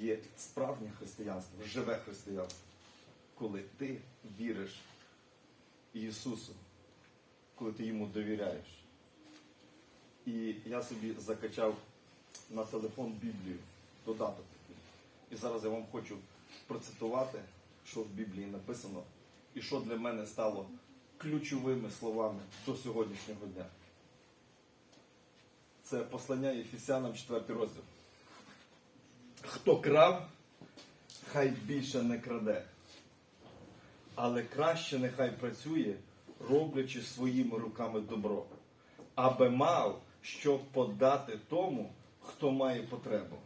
є справжнє християнство, живе християнство, коли ти віриш Ісусу, коли ти йому довіряєш. І я собі закачав на телефон Біблію, додаток. І зараз я вам хочу процитувати, що в Біблії написано, і що для мене стало ключовими словами до сьогоднішнього дня. Це послання Єфесянам 4 розділ. Хто крав, хай більше не краде. Але краще нехай працює, роблячи своїми руками добро, аби мав що подати тому, хто має потребу.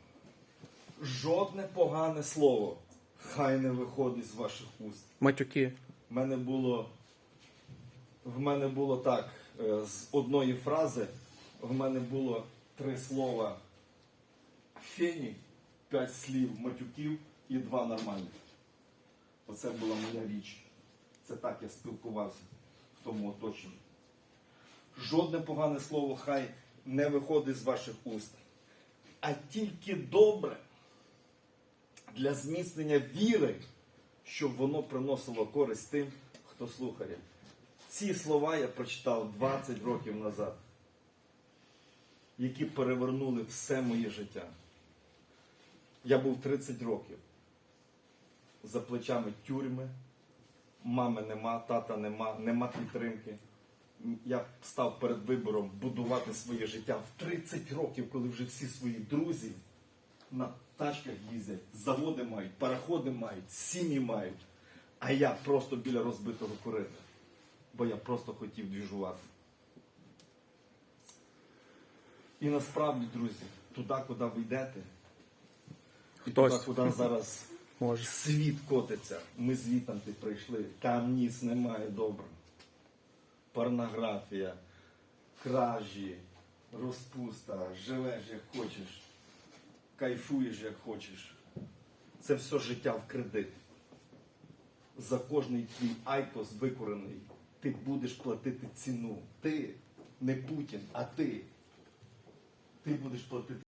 Жодне погане слово хай не виходить з ваших уст. Матюки. В мене було, в мене було так, е, з одної фрази, в мене було три слова фені, п'ять слів матюків і два нормальних. Оце була моя річ. Це так я спілкувався в тому оточенні. Жодне погане слово хай не виходить з ваших уст, а тільки добре для зміцнення віри, щоб воно приносило користь тим, хто слухає. Ці слова я прочитав 20 років назад, які перевернули все моє життя. Я був 30 років. За плечами тюрми, мами нема, тата нема, нема підтримки. Я став перед вибором будувати своє життя в 30 років, коли вже всі свої друзі на тачках їздять, заводи мають, пароходи мають, сім'ї мають. А я просто біля розбитого корита. Бо я просто хотів двіжувати. І насправді, друзі, туди, куди ви йдете, і туди, Хтось. куди зараз Може. світ котиться, ми звітанти прийшли, там ніц немає добре. Порнографія, кражі, розпуста, живеш як хочеш, кайфуєш як хочеш. Це все життя в кредит. За кожний твій айкос викурений, ти будеш платити ціну. Ти, не Путін, а ти. Ти будеш платити.